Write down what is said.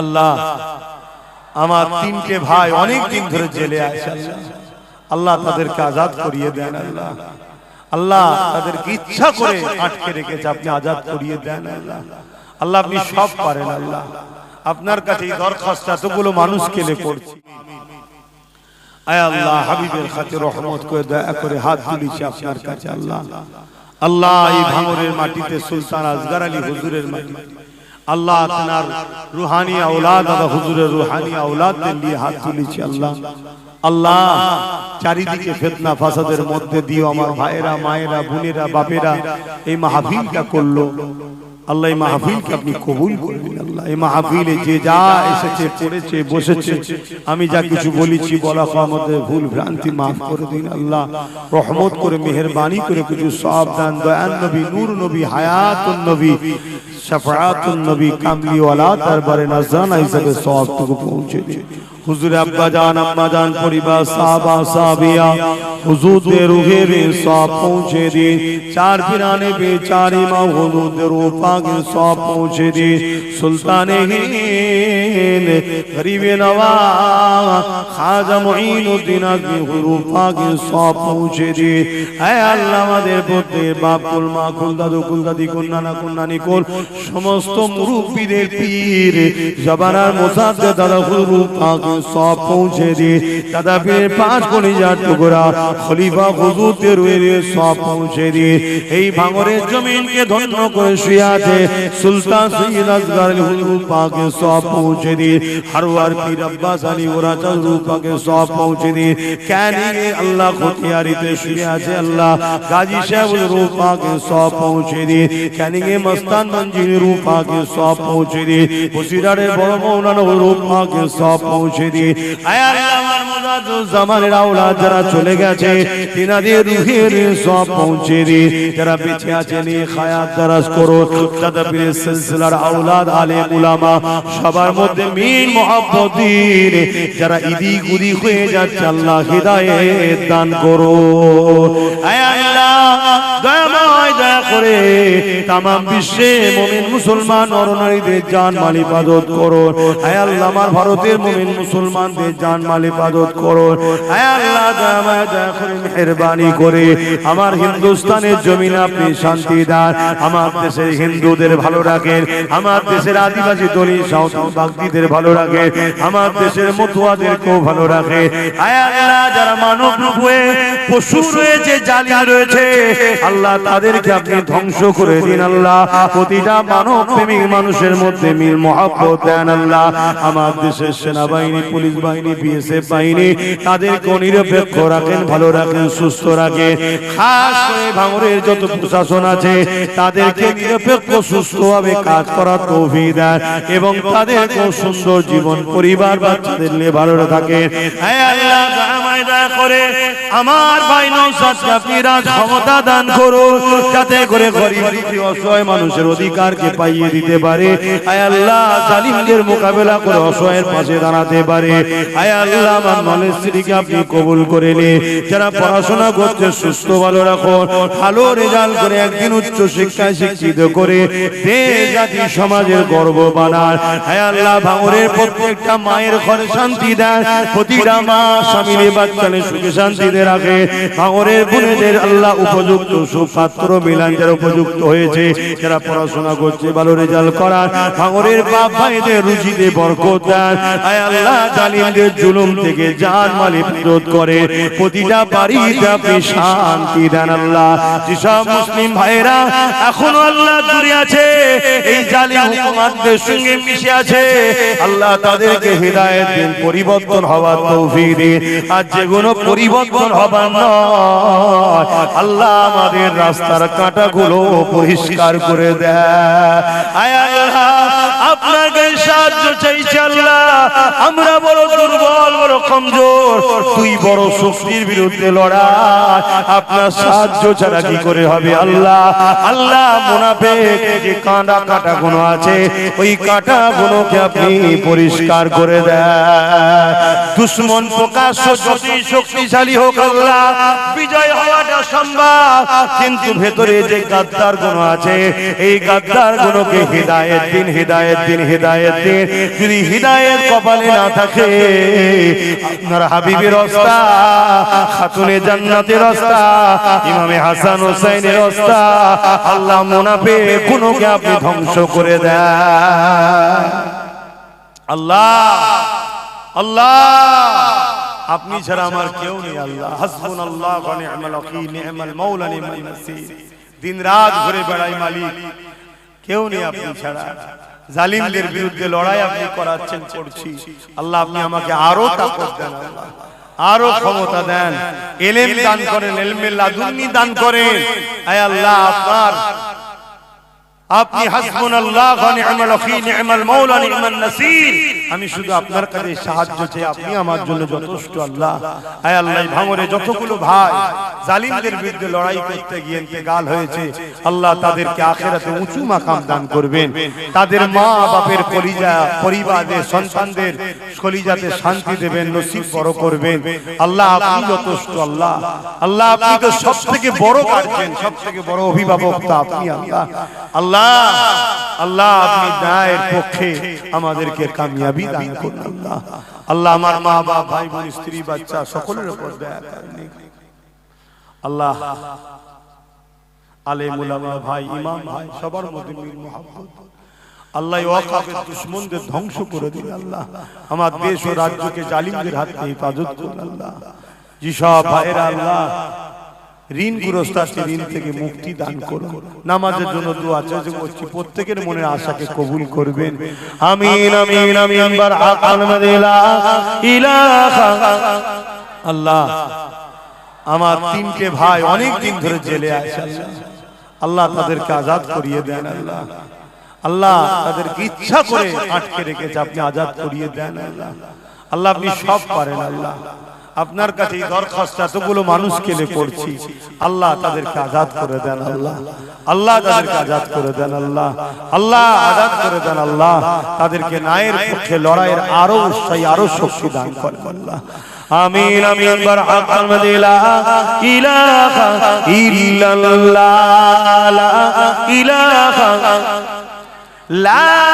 আল্লাহ, আমার তিনটে ভাই অনেক দিন ধরে জেলে আছে, আল্লাহ। তাদেরকে আজাদ করিয়ে দেন, আল্লাহ। আল্লাহ তাদেরকে ইচ্ছা করে আটকে রেখেছে, আপনি আজাদ করিয়ে দেন, আল্লাহ। আল্লাহ, আপনি সব পারেন, আল্লাহ। আপনার কাছে দরখাস্ত এতগুলো মানুষ কেলে করছি আয় আল্লাহ, হাবিবের কাছে রহমত করে, দয়া করে হাত তুলেছি আপনার কাছে, আল্লাহ। আল্লাহ, এই ভাঙরের মাটিতে সুলতান আজগার আলী হুজুরের মাটি। আল্লাহ আপনার রুহানি আওলাদ আদা হুজুরের রুহানি আওলাদদের নিয়ে হাত তুলেছি আল্লাহ। আল্লাহ, চারিদিকে ফেতনা ফাসাদের মধ্যে দিও আমার ভাইয়েরা, মায়েরা, বোনেরা, বাপেরা, এই মাহফিলটা করল। আল্লাহ, এই মাহফিলকে আপনি কবুল করবেন। আল্লাহ, এই মাহফিলে যে যা এসেছে, পড়েছে, বসেছে, আমি যা কিছু বলেছি, বলা মধ্যে ভুল ভ্রান্তি, মাফ করে দিন আল্লাহ। রহমত করে, মেহরবানি করে কিছু সব দান দয়ান নবী, নূর নবী, হায়াতুন নবী শাফাআতুন নবী, কামলি ওয়ালা দরবারে নাজরানা হিসেবে সওয়াবটুকু পৌঁছে দিন হুজুর আব্বা জান, আম্মা জান, পরিবার, সাহাবা, সাহাবিয়া, হুজুরদের রুহের সব পৌঁছে দি। চার পিরানে বেচারি মা হুজুরদের রূহ পাকে সব পৌঁছে দি। সুলতানে হিন্দ গরিবে নওয়াজ খাজা মুঈনুদ্দিন আজমি হুজুর পাকে সব পৌঁছে দিন হে আল্লাহ, আমাদের প্রত্যেক বাপ কুল মা কুল দাদু কুল দাদি কুল নানা কুল নানি কুল সমস্ত মুরব্বীদের পীর জবানার মোসাদ্দে দাদা হুজুর পাকে সব পৌঁছে দিয়ে দাদা পীরের পাঁচ কলিজার টুকরা, খলিফা হুজুরদের রয়ে সব পৌঁছে দিয়ে এই ভাঙরের জমিনকে ধন্য করে শুয়ে আছে সুলতান সৈয়দ আসগর আলী হুজুর সব পৌঁছে দিয়ে হারওয়ার পীর আব্বাস আলী ওরা হুজুর পাকে সব পৌঁছে দিয়ে ক্যানিংয়ে আল্লাহ খতিয়ারিতে শুয়ে আছে আল্লাহ গাজী সাহেব হুজুর পাকে সব পৌঁছে দিয়ে ক্যানিংয়ে মস্তান মঞ্জির রূপাকে সব পৌঁছে দিয়ে বসিরারের বড় মৌলানা হুজুর পাকে সব পৌঁছে দিয়ে আয় আল্লাহ আমার মুজাদ্দুজ জামানের আওলাদ যারা চলে গেছে, তিনাদের রুহের সব পৌঁছে দিয়ে যারা বেঁচে আছে, নিয়ে খায়াত দারাজ করো। দাদা পীরের সিলসিলার আওলাদ আলেম উলামা, সবার মধ্যে মিন দিন। যারা ইদি গুদি হয়ে যাচ্ছে, আল্লাহ হিদায়েত দান করো। আয় আল্লাহ তাম বিশ্বে মুমিন মুসলমান নরনারীদের জান মাল ইবাদত করো। আয় আল্লাহ, আমার ভারতের মুমিন মুসলমানদের জান মাল ইবাদত করো। আয় আল্লাহ, দয়া করে আমার হিন্দুস্তানের জমিনে আপনি শান্তি দান। আমার দেশের হিন্দুদের ভালো রাখেন, আমার দেশের আদিবাসী দলিত সাঁওতাল বাগদিদের ভালো রাখেন, আমার দেশের মতুয়াদেরকেও ভালো রাখে। আয় আল্লাহ, যারা মানব রূপ হয়ে পশু রয়েছে জালিয়া রয়েছে, আল্লাহ তাদেরকে আপনি ধ্বংস করে দিন আল্লাহ, প্রতিটা মানব প্রেমিক মানুষের মধ্যে মিল, মহাব্বত দেন আল্লাহ। আমার দেশের সেনাবাহিনী, পুলিশ বাহিনী, বিএসএফ বাহিনী, তাদেরকে নিরপেক্ষ রাখেন, ভালো রাখেন, সুস্থ রাখেন। খাস করে ভাঙরের যত প্রশাসন আছে, তাদেরকে নিরপেক্ষ, সুস্থভাবে কাজ করার তৌফিক দেন এবং তাদেরকে সুন্দর জীবন, পরিবার, বাচ্চাদের নিয়ে ভালো থাকে। হে আল্লাহ দয়াময় করে, আমার ভাই নৌসাদকে আপনি ক্ষমতা দান করুন, যাতে করে গরিব দুঃখী, অসহায় মানুষের অধিকারকে পাইয়ে দিতে পারে। আয় আল্লাহ জালিমদের মোকাবেলা করে অসহায়ের পাশে দাঁড়াতে পারে। আয় আল্লাহ আমার মনের স্ত্রীকে আপনি কবুল করে নে। যারা পড়াশোনা করছে সুস্থ ভালো রাখুন ভালো রেজাল্ট করে একদিন উচ্চ শিক্ষায় শিক্ষিত করে দেশ জাতি সমাজের গর্ব বানান হায় আল্লাহ ভাঙরের প্রত্যেকটা মায়ের ঘরে শান্তি দেন প্রতিটা মা স্বামীর বাচ্চালে সুখে শান্তিতে রাখে। ভাঙরের বোনেদের আল্লাহ উপযুক্ত সুপাত্র মিলান যারা উপযুক্ত হয়েছে, যারা পড়াশোনা করছে, ভালো রেজাল্ট করার, ভাঙরের বাপ ভাইদের রুচিতে বরকত দেন। হায় আল্লাহ, জালিমদের জুলুম থেকে জান মালি বিরোধ করে, প্রতিটা বাড়িতে আপনি শান্তি দেন আল্লাহ। যেসব মুসলিম ভাইরা এখনও আল্লাহ দূরে আছে, এই জালিম হুকুমাতদের সঙ্গে মিশে আছে, আল্লাহ তাদেরকে হৃদায়ত দিন, পরিবর্তন হওয়ার তৌফিক দিন। আর যেগুলো পরিবর্তন হবার নয়, আল্লাহ আমাদের রাস্তার কাঁটাগুলো পরিষ্কার করে আমরা বড় দুর্বল, বড় কমজোর। তুই বড় শক্তির বিরুদ্ধে লড়াই। আপনার সাহায্য ছাড়া কি করে হবে আল্লাহ? আল্লাহ যে কাঁটা কাটা আছে, ওই কাটা আপনি পরিষ্কার করে দেয়। দুশ্মন প্রকাশ্য শক্তিশালী হোক আল্লাহ, বিজয় হওয়াটা অসম্ভব। কিন্তু ভেতরে যে গাদ্দার গুণ আছে, এই গাদ্দার গুণকে দিন দিন দিন। যদি কপালে না থাকে, আপনার হাবিবের রাস্তা খাতুনে জান্নাতের রাস্তা ইমামে হাসান হোসেনের রাস্তা আল্লাহ মুনাফে গুণকে আপনি ধ্বংস করে দেন। আল্লাহ আল্লাহ। আপনি ছাড়া আমার কেউ নেই আল্লাহ। হাসবুন আল্লাহ ওয়া নি'মাল ওয়াকিল নি'মাল মাওলা নি'মাল নাসির দিন রাত ঘুরে বেড়াই মালিক। কেউ নেই আপনি ছাড়া। জালিমদের বিরুদ্ধে লড়াই আপনি করাচ্ছেন করছি। আল্লাহ আপনি আমাকে আরও তাকত দেন আল্লাহ। আরও ক্ষমতা দেন। এলেম দান করেন এলমে লাদুন্নি দান করেন। আয় আল্লাহ আপনার আপনি হাসবুনাল্লাহ ওয়া নি'মাল ওয়াকিল নি'মাল মাওলা নি'মান নাসির। আমি শুধু আপনার কাছে সাহায্য চাই আপনি আমার জন্য যথেষ্ট আল্লাহ। আয় আল্লাহ ভাঙরে যতগুলো ভাই জালিমদের বিরুদ্ধে লড়াই করতে গিয়ে ইন্তেকাল হয়েছে, আল্লাহ তাদেরকে আখেরাতে উঁচু মাকাম দান করবেন। তাদের মা বাপের কলিজা, পরিবারের সন্তানদের কলিজাতে শান্তি দেবেন, নসিব বড় করবেন। আল্লাহ, আপনি যথেষ্ট আল্লাহ। আল্লাহ, আপনি তো সব থেকে বড় কাটছেন সব থেকে বড় অভিভাবক তো আপনি আল্লাহ। আল্লাহ আল্লাহ, আপনি ন্যায়ের পক্ষে আমাদেরকে কামিয়াবি দান করুন আল্লাহ আল্লাহ আমার মা বাবা ভাই বোন স্ত্রী বাচ্চা সকলের উপর দয়া করেন। আল্লাহ আলে মুলামা ভাই ইমাম ভাই সবার মধ্যে মিল আল্লাহ ওয়াকাফের দুশমনদের ধ্বংস করে দিন আল্লাহ। আমার দেশ ও রাজ্যকে জালিমদের হাত থেকে হেফাজত করুন আল্লাহ। যেসব ভাইরা আল্লাহ। ঋণ প্রত্যেকের আশাকে কবুল করবেন। আমিন আমিন আমিন আল্লাহ, আমার তিনটে ভাই অনেক দিন ধরে জেলে আছে, আল্লাহ। তাদেরকে আজাদ করিয়ে দেন, আল্লাহ। আল্লাহ তাদেরকে ইচ্ছা করে আটকে রেখেছে, আপনি আজাদ করিয়ে দেন, আল্লাহ। আল্লাহ আপনি সব পারেন, আল্লাহ। আপনার কাছে এই দরখাস্ত এতগুলো মানুষ কেলে করছি আল্লাহ তাদেরকে আজাদ করে দেন আল্লাহ আল্লাহ তাদেরকে আজাদ করে দেন আল্লাহ আল্লাহ আজাদ করে দেন আল্লাহ তাদেরকে নায়ের পক্ষে লড়াইয়ের আরও উৎসাহী আরও শক্তি দান করেন আল্লাহ আমিন আমিন বার আকাল মাদিলা ইলাহা ইল্লাল্লাহ লা ইলাহা লা